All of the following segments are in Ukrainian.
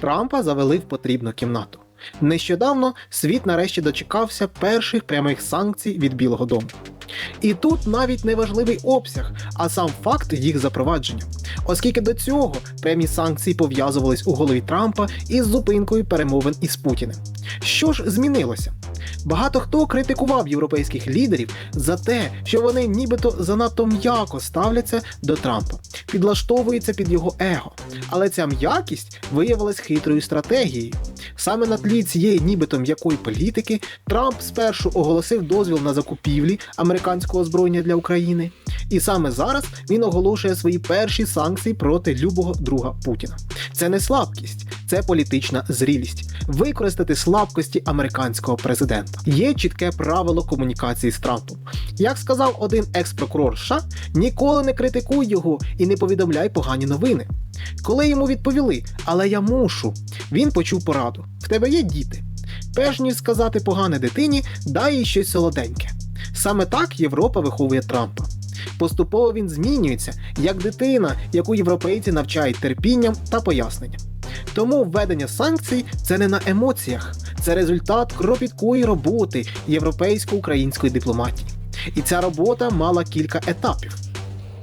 Трампа завели в потрібну кімнату. Нещодавно світ нарешті дочекався перших прямих санкцій від Білого Дому. І тут навіть не важливий обсяг, а сам факт їх запровадження, оскільки до цього прямі санкції пов'язувались у голові Трампа із зупинкою перемовин із Путіним. Що ж змінилося? Багато хто критикував європейських лідерів за те, що вони нібито занадто м'яко ставляться до Трампа, підлаштовуються під його его. Але ця м'якість виявилась хитрою стратегією. Саме на тлі цієї нібито м'якої політики Трамп спершу оголосив дозвіл на закупівлі американського озброєння для України, і саме зараз він оголошує свої перші санкції проти любого друга Путіна. Це не слабкість, це політична зрілість. Використати слабкості американського президента. Є чітке правило комунікації з Трампом. Як сказав один екс-прокурор США, ніколи не критикуй його і не повідомляй погані новини. Коли йому відповіли, але я мушу, він почув пораду: в тебе є діти. Перш ніж сказати погане дитині, дай їй щось солоденьке. Саме так Європа виховує Трампа. Поступово він змінюється як дитина, яку європейці навчають терпінням та поясненням. Тому введення санкцій це не на емоціях, це результат кропіткої роботи європейсько-української дипломатії. І ця робота мала кілька етапів.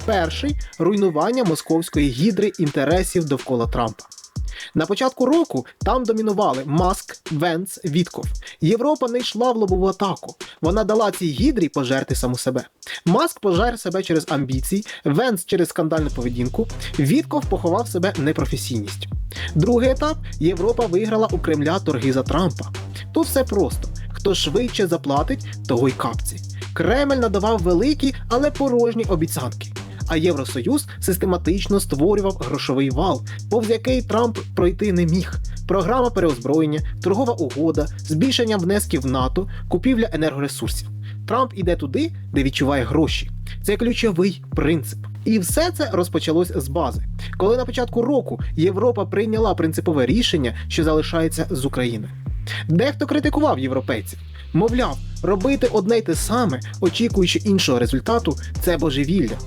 Перший руйнування московської гідри інтересів довкола Трампа. На початку року там домінували Маск, Венц, Вітков. Європа не йшла в лобову атаку. Вона дала цій гідрі пожерти саму себе. Маск пожер себе через амбіції, Венц через скандальну поведінку, Вітков поховав себе непрофесійністю. Другий етап Європа виграла у Кремля торги за Трампа. Тут все просто: хто швидше заплатить, того й капці. Кремль надавав великі, але порожні обіцянки. А Євросоюз систематично створював грошовий вал, повз який Трамп пройти не міг. Програма переозброєння, торгова угода, збільшення внесків НАТО, купівля енергоресурсів. Трамп іде туди, де відчуває гроші. Це ключовий принцип. І все це розпочалось з бази. Коли на початку року Європа прийняла принципове рішення, що залишається з Україною. Дехто критикував європейців. Мовляв, робити одне й те саме, очікуючи іншого результату, це божевілля.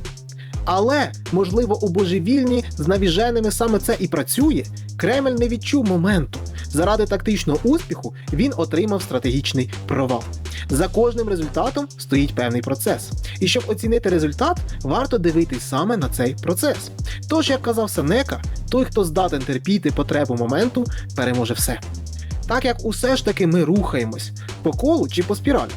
Але, можливо, у божевільні з навіженими саме це і працює. Кремль не відчув моменту. Заради тактичного успіху він отримав стратегічний провал. За кожним результатом стоїть певний процес. І щоб оцінити результат, варто дивитись саме на цей процес. Тож, як казав Сенека, той, хто здатен терпіти потребу моменту, переможе все. Так як усе ж таки ми рухаємось по колу чи по спіралі.